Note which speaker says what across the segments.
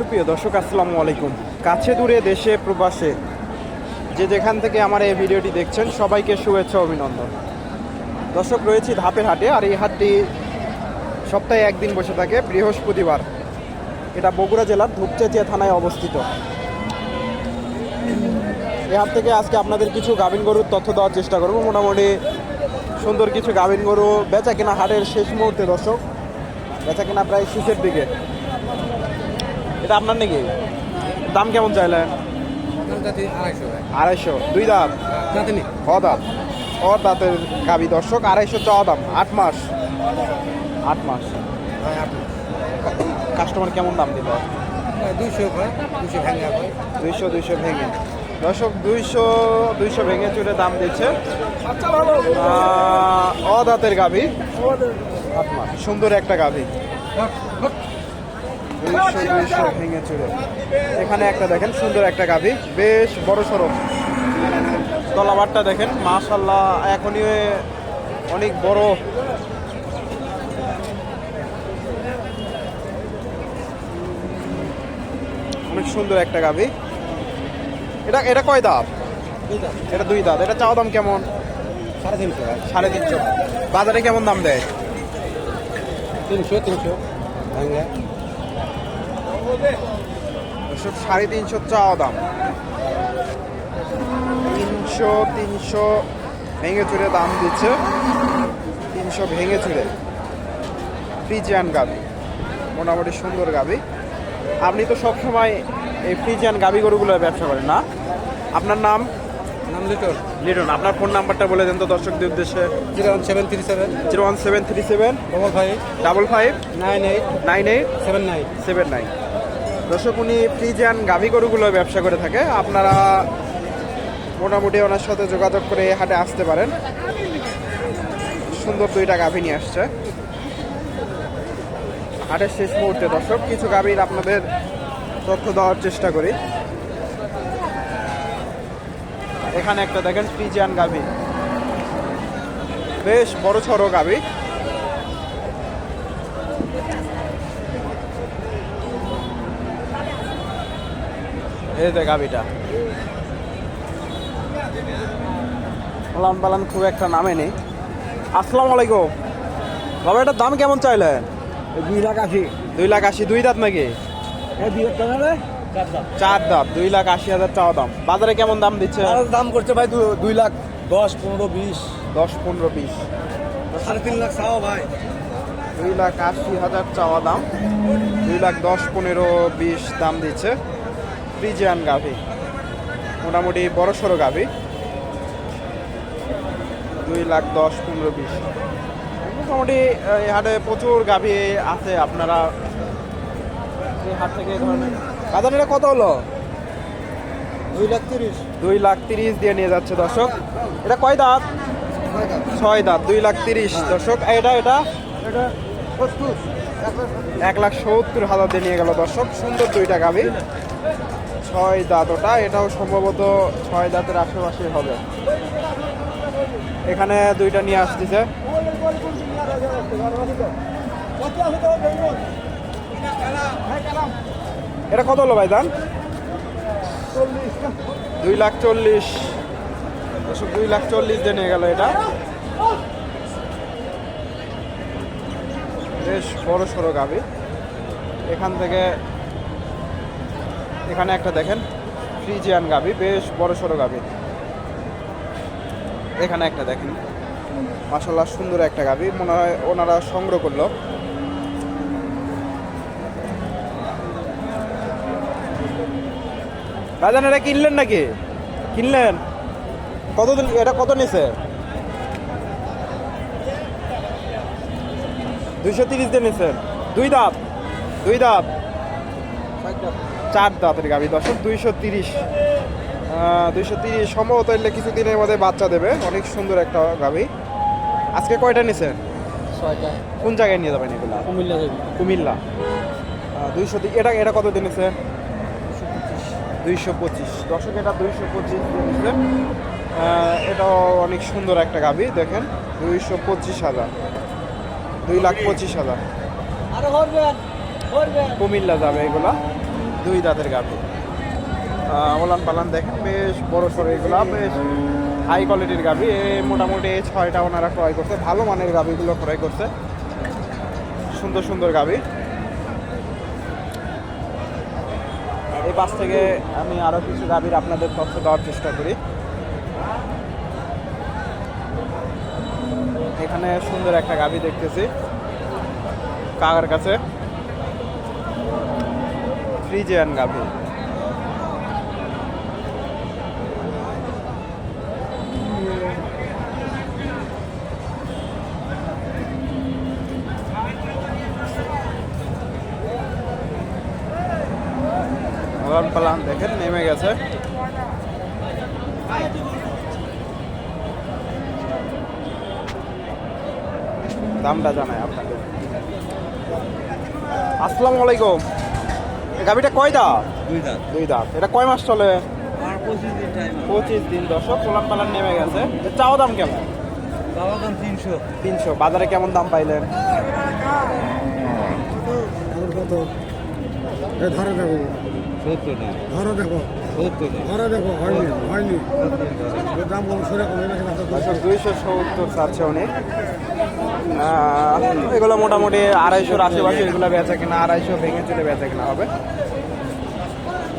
Speaker 1: সুপ্রিয় দর্শক, আসসালামু আলাইকুম। কাছে দূরে দেশে প্রবাসে যে যেখান থেকে আমার এই ভিডিওটি দেখছেন, সবাইকে শুভেচ্ছা অভিনন্দন। দর্শক, রয়েছি ধাপের হাটে, আর এই হাটটি সপ্তাহে একদিন বসে থাকে, বৃহস্পতিবার। এটা বগুড়া জেলার ধূপচেচিয়া থানায় অবস্থিত। এই হাট থেকে আজকে আপনাদের কিছু গাভিন গরুর তথ্য দেওয়ার চেষ্টা করব। মোটামুটি সুন্দর কিছু গাভিন গরু বেচা কিনা হাটের শেষ মুহূর্তে, দর্শক। বেচা কিনা প্রায় শেষের দিকে। এটা আপনার নাকি? দাম কেমন চাইলেন
Speaker 2: আড়াইশো।
Speaker 1: দুই দাঁত? ছ দাঁত। ছ দাঁতের গাবি দর্শক, আড়াইশো চাওয়া দাম, আট মাস। আট মাস। কাস্টমার কেমন দাম দিল?
Speaker 2: দুইশো দুইশো
Speaker 1: দুইশো ভেঙে। দর্শক, দুইশো দুইশো ভেঙে চুরে দাম দিচ্ছে। অদাঁতের গাভি সুন্দর একটা গাভি ভেঙে চুরে এখানে একটা দেখেন সুন্দর একটা গাভি বেশ বড় সড়ো। তলাবারটা দেখেন মাশাল্লাহ এখনই অনেক বড়। অনেক সুন্দর একটা গাভী। এটা এটা কয় দাঁত? এটা দুই দাঁত। এটা চাওয়া দাম কেমন?
Speaker 2: সাড়ে তিনশো
Speaker 1: সাড়ে তিনশো। বাজারে কেমন দাম দেয়?
Speaker 2: তিনশো তিনশো।
Speaker 1: দর্শক সাড়ে তিনশো চাওয়া দাম। তিনশো তিনশো ভেঙে চুরে দাম দিচ্ছে। তিনশো ভেঙে চুরে। ফ্রিজিয়ান গাবি মোটামুটি সুন্দর গাবি। আপনি তো সবসময় এই ফ্রিজিয়ান গাবি গরুগুলোর ব্যবসা করেন না? আপনার নাম?
Speaker 2: নাম লিটল
Speaker 1: লিটন আপনার ফোন নাম্বারটা বলে দেন তো দর্শকদের উদ্দেশ্যে।
Speaker 2: Zero one seven three seven.
Speaker 1: Zero one seven three seven.
Speaker 2: Double five.
Speaker 1: Double five.
Speaker 2: Nine eight.
Speaker 1: Nine eight.
Speaker 2: Seven nine.
Speaker 1: Seven nine. দর্শক, উনি ফ্রিজিয়ান গাভি গরুগুলো ব্যবসা করে থাকে। আপনারা মোটামুটি ওনার সাথে যোগাযোগ করে হাটে আসতে পারেন। সুন্দর দুইটা গাভি নিয়ে আসছে। হাটের শেষ মুহূর্তে দর্শক, কিছু গাভীর আপনাদের তথ্য দেওয়ার চেষ্টা করি। এখানে একটা দেখেন ফ্রিজিয়ান গাভি। বেশ বড় সড়ো গাভি। এই যে গাভিটা লান পালান খুব একটা নামে নেই। আসসালামু আলাইকুম। বাবা এটার দাম কেমন চাইলেন
Speaker 2: দুই লাখ আশি।
Speaker 1: দুই লাখ আশি দুই দাঁত নাকি? চার দাঁত। দুই লাখ আশি হাজার চাওয়া দাম। বাজারে কেমন দাম দিচ্ছে?
Speaker 2: দাম করছে ভাই দুই লাখ দশ পনেরো বিশ।
Speaker 1: দশ পনেরো বিশ।
Speaker 2: সাড়ে তিন লাখ চাও ভাই।
Speaker 1: দুই লাখ আশি হাজার চাওয়া দাম। দুই লাখ দশ পনেরো বিশ দাম দিচ্ছে। ফ্রিজিয়ান গাভি। মোটামুটি বড় সড়ো গাভি। দুই লাখ দশ পনেরো বিশ। মোটামুটি এই হাটে প্রচুর গাভি আছে আপনারা। এই হাট থেকে ধরনের। বাজার এটা কত হলো?
Speaker 2: দুই লাখ তিরিশ।
Speaker 1: দুই লাখ তিরিশ দিয়ে নিয়ে যাচ্ছে দর্শক। এটা কয় দাঁত? ছয় দাঁত। দুই লাখ তিরিশ। দর্শক এটা এটা?
Speaker 2: এটা
Speaker 1: এক লাখ সত্তর হাজার দিয়ে নিয়ে গেল দর্শক। সুন্দর দুইটা গাভি। ছয় দাঁত ওটা, এটাও সম্ভবত ছয় দাঁতের আশেপাশে হবে। এখানে দুইটা নিয়ে আসতেছে। এটা কত হলো ভাই দান দুই লাখ চল্লিশ। দুই লাখ চল্লিশ দিয়ে নিয়ে গেল এটা। বেশ বড় সড়ো গাবি। এখান থেকে এখানে একটা দেখেন, ফ্রিজিয়ান গাবি বেশ বড় সড়ো গাবি এখানে একটা দেখেন মাসাল্লাহ সুন্দর একটা গাবি মনে হয় ওনারা সংগ্রহ করল। রাজান এটা কিনলেন নাকি? কিনলেন? কত দিন- এটা কত নিছে? দুইশো তিরিশ দিয়ে নিছেন। দুই দাঁত দুই দাঁত। চার দাঁতের গাভি দর্শক দুইশো তিরিশ দুইশো তিরিশ সম্ভবত এলে কিছুদিনের মধ্যে বাচ্চা দেবে। অনেক সুন্দর একটা গাভি আজকে কয়টা নিছেন কোন জায়গায় নিয়ে যাবেন এগুলা?
Speaker 2: কুমিল্লা
Speaker 1: কুমিল্লা। দুইশো এটা এটা কত দিন নিছে? দুইশো পঁচিশ। দর্শক এটা দুইশো পঁচিশ এটাও অনেক সুন্দর একটা গাভি দেখেন। দুইশো পঁচিশ হাজার। দুই লাখ পঁচিশ হাজার। কুমিল্লা যাবে এগুলা। দুই দাঁতের গাভি। ওলান পালান দেখেন, বেশ বড় সড়ো এগুলো, বেশ হাই কোয়ালিটির গাভি। মোটামুটি ছয়টা ওনারা ক্রয় করছে, ভালো মানের গাভিগুলো ক্রয় করছে। সুন্দর সুন্দর গাভি। এই পাশ থেকে আমি আরও কিছু গাভীর আপনাদের তথ্য দেওয়ার চেষ্টা করি। এখানে সুন্দর একটা গাভী দেখতেছি, কাকার কাছে। ফ্রিজিয়ান গাভী। পালান পালান দেখেন নেমে গেছে। দামটা জানাই আপনাদের। আসসালামু আলাইকুম। গাভিটা কয় দাঁত?
Speaker 2: দুই দাঁত।
Speaker 1: দুই দাঁত। এটা কয় মাস চলে?
Speaker 2: আর পঁচিশ দিন টাইম
Speaker 1: পঁচিশ দিন দশক কোলান পালান নেমে গেছে। চাও দাম কেমন?
Speaker 2: বাবা দাম তিনশো।
Speaker 1: তিনশো। বাজারে কেমন দাম পাইলেন?
Speaker 2: কত ধরে দেখো সত্তর না ধরো দেখো ধরো দেখো হয়নি হয়নি দাম
Speaker 1: দুইশো সত্তর চাচ্ছে উনি। এগুলো মোটামুটি আড়াইশোর আশেপাশে এগুলো বেচা কিনা আড়াইশো ভেঙে চলে বেচা কিনা হবে।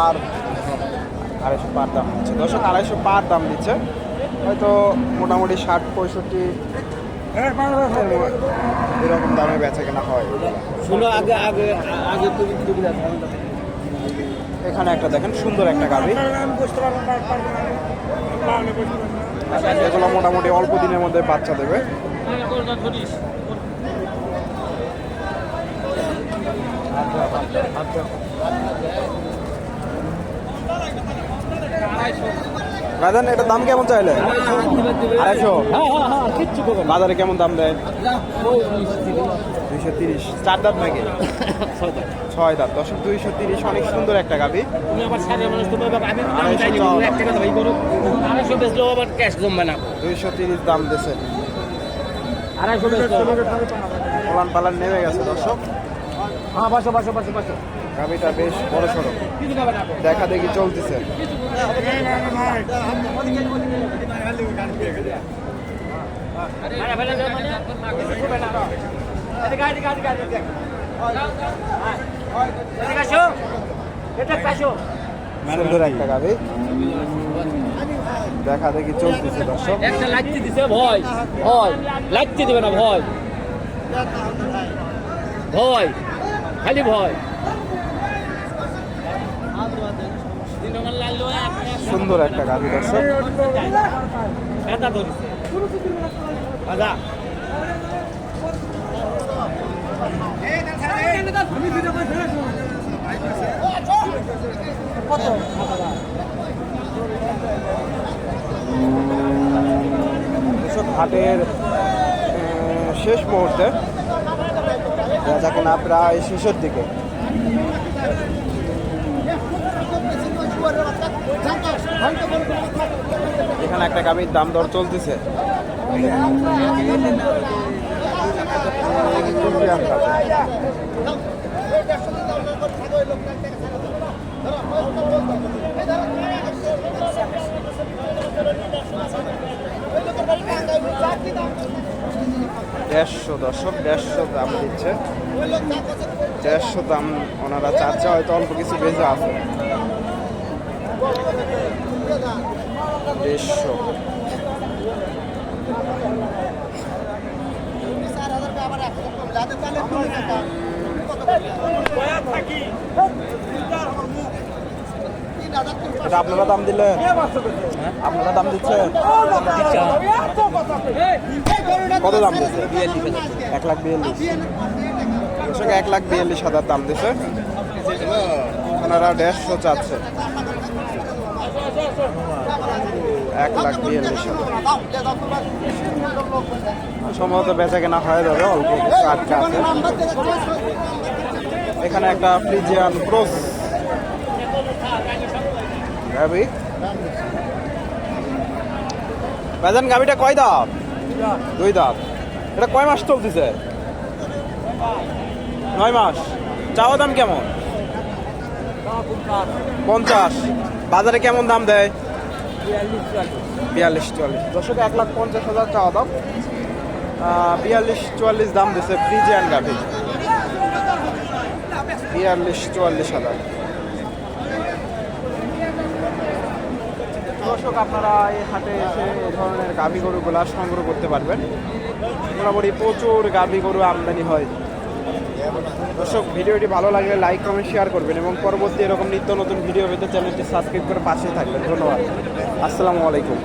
Speaker 1: পার আড়াইশো পার দাম দিচ্ছে দশক আড়াইশো পার দাম দিচ্ছে। হয়তো মোটামুটি ষাট পঁয়ষট্টি এরকম দামে বেচা কেনা হয়।
Speaker 2: শুনো আগে আগে আগে তুমি
Speaker 1: এখানে একটা দেখেন সুন্দর একটা গাভি। এগুলো মোটামুটি অল্প দিনের মধ্যে বাচ্চা দেবে। ভাইজান এটার দাম কেমন চাইলে? আড়াইশো? বাজারে কেমন দাম দেয়? দুইশো তিরিশ। চার দাঁত নাকি? ছয় দাঁত। দশ দুইশো তিরিশ অনেক সুন্দর একটা
Speaker 3: না।
Speaker 1: দুইশো তিরিশ দাম
Speaker 3: বেচলেও।
Speaker 1: পালান পালান নেমে গেছে দর্শক।
Speaker 3: হ্যাঁ বাসো বাসো বাসো বাসো।
Speaker 1: গাভিটা বেশ বড় সড়ো।
Speaker 3: কিছু খাবে না।
Speaker 1: দেখা দেখি চলতেছে। সুন্দর একটা দেখা দেখি চলতেছে দর্শক।
Speaker 3: একটা লাগতে দিছে ভয় ভয়। লাগতে দিবে না ভয়। ভয়। খালি ভয়।
Speaker 1: সুন্দর একটা গাভি
Speaker 3: ধরেছে। আদা
Speaker 1: দর্শক হাটের শেষ মুহূর্তে বেচা কেনা প্রায় শেষের দিকে। এখানে একটা গাভীর দাম দর চলতেছে। দেড়শো দশক দেড়শো দাম দিচ্ছে। দেড়শো দাম ওনারা চাচ্ছে হয়তো অল্প কিছু বেজে আছে। দেড়শো। এটা আপনারা দাম দিলেন? আপনারা দাম দিচ্ছেন? কত দাম দিচ্ছে এক লাখ বিয়াল্লিশ। এক লাখ বিয়াল্লিশ হাজার দাম দিচ্ছে ওনারা দেড়শো চাচ্ছে। এক লাখ বিয়াল্লিশ সম্ভবত বেচা কেনা হয়ে যাবে, অল্প আটকে আছে। এখানে একটা ফ্রিজিয়ান ক্রোস গাবি বাজান গাবিটা কয় দাঁত? দুই দাঁত। এটা কয় মাস চলতেছে? নয় মাস। চাওয়া দাম কেমন? পঞ্চাশ। বাজারে কেমন দাম দেয়? বিয়াল্লিশ চুয়াল্লিশ। দশক এক লাখ পঞ্চাশ হাজার চাওয়া দাম। বিয়াল্লিশ চুয়াল্লিশ দাম দিছে ফ্রিজিয়ান গাভি। বিয়াল্লিশ চুয়াল্লিশ হাজার। দর্শক, আপনারা এই হাটে এসে ধরনের গাভি গরুগুলা সংগ্রহ করতে পারবেন। মোটামুটি প্রচুর গাভি গরু আমদানি হয়। দর্শক, ভিডিওটি ভালো লাগলে লাইক কমেন্ট শেয়ার করবেন এবং পরবর্তী এরকম নিত্য নতুন ভিডিও পেতে চ্যানেলটি সাবস্ক্রাইব করে পাশে থাকবেন। ধন্যবাদ। আসসালামু আলাইকুম।